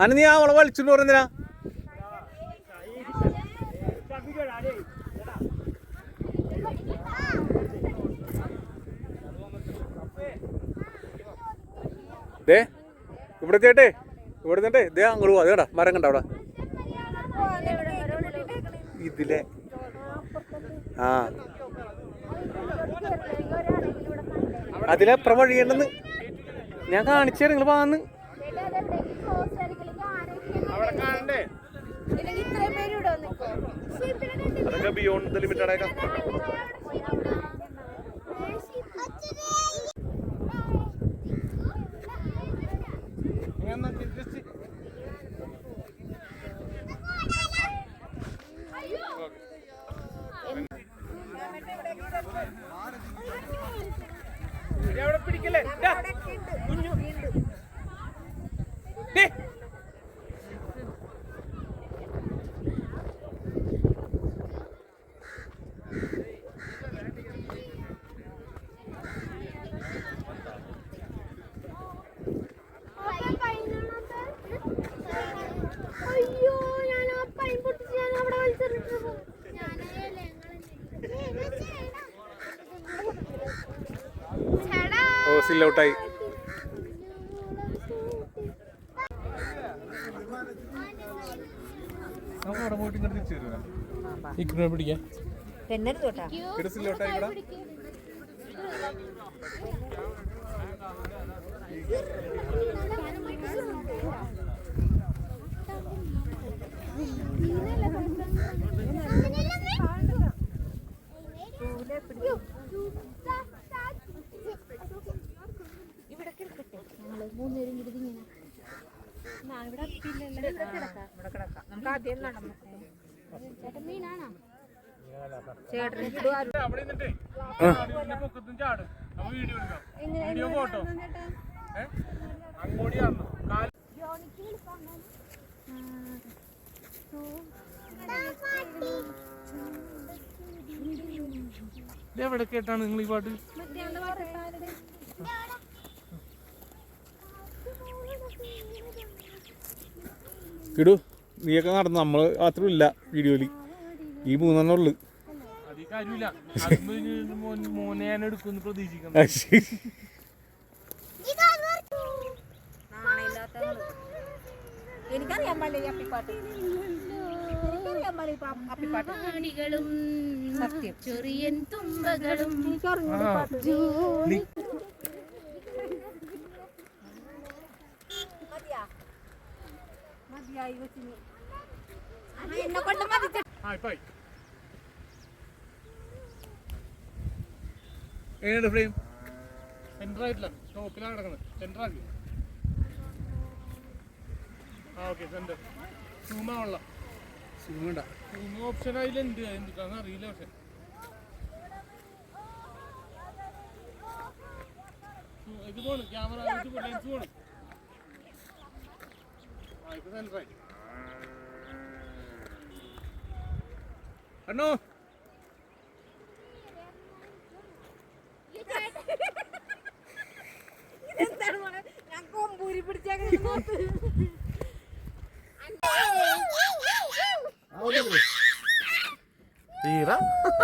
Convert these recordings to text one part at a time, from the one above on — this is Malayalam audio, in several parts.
അന നീ ആ അവളെ വലിച്ചിട്ട് പറഞ്ഞാ ദേ ഇവിടെ ചേട്ടേ ഇവിടെ നിന്നേ ദേ അങ്ങോട്ട് പോവാ. അതേടാ മരം കണ്ട അവിടെ? ഇതിലെ. ആ. അതിലെപ്പുറം വഴിയുണ്ടെന്ന് ഞാൻ കാണിച്ചു നിങ്ങൾ വാന്ന് അതൊക്കെ ബിയോണ്ട് ദ ലിമിറ്റ് ഔട്ടായി. പിടിക്കാം പെണ്ണെടുത്തോട്ടാ ഇവിടെ സിൽ ഔട്ടായി ഇവിടെ ഇവിടെ കിടക്കട്ടെ ഞങ്ങൾ മൂന്നുപേരും കൂടി ഇങ്ങനെ ഇവിടെ ഇവിടെ കിടക്കാം. നമുക്ക് ആദ്യം നടന്നു ചേട്ടൻ മീനാണോ? Video photo. എവിടെ കേട്ടാണ് നിങ്ങൾ ഈ പാട്ട്? കിടു. നീയൊക്കെ നടന്നു നമ്മൾ മാത്രം ഇല്ല വീഡിയോയിൽ ഈ മൂന്നെണ്ണം ഉള്ളു. എനിക്കറിയാൻ പാടില്ല അപ്പിപ്പാട്ട്. സത്യം. ചെറിയൻ തുമ്പകളും എങ്ങനെയുണ്ട് ഫ്രെയിം? സെന്റർ ആയിട്ടില്ല ടോപ്പിലാണ് കിടക്കുന്നത്. സെന്റർ ആക്കി ആ ഓക്കെ ഓപ്ഷൻ അതിലുണ്ട് എന്തിട്ടാന്ന് അറിയില്ല പക്ഷെ. ഉം, ഇത് പോണ് ക്യാമറ ലെൻസ് പോണ് ആ ഇപ്പൊ സെന്റർ ആയി കണ്ണോ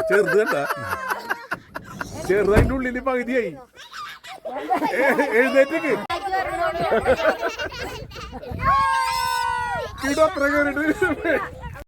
ചെറുത് കണ്ട. ചെറുതതിന്റെ ഉള്ളിൽ പകുതിയായി. എഴുന്നേറ്റേക്ക്. കിടു അത്ര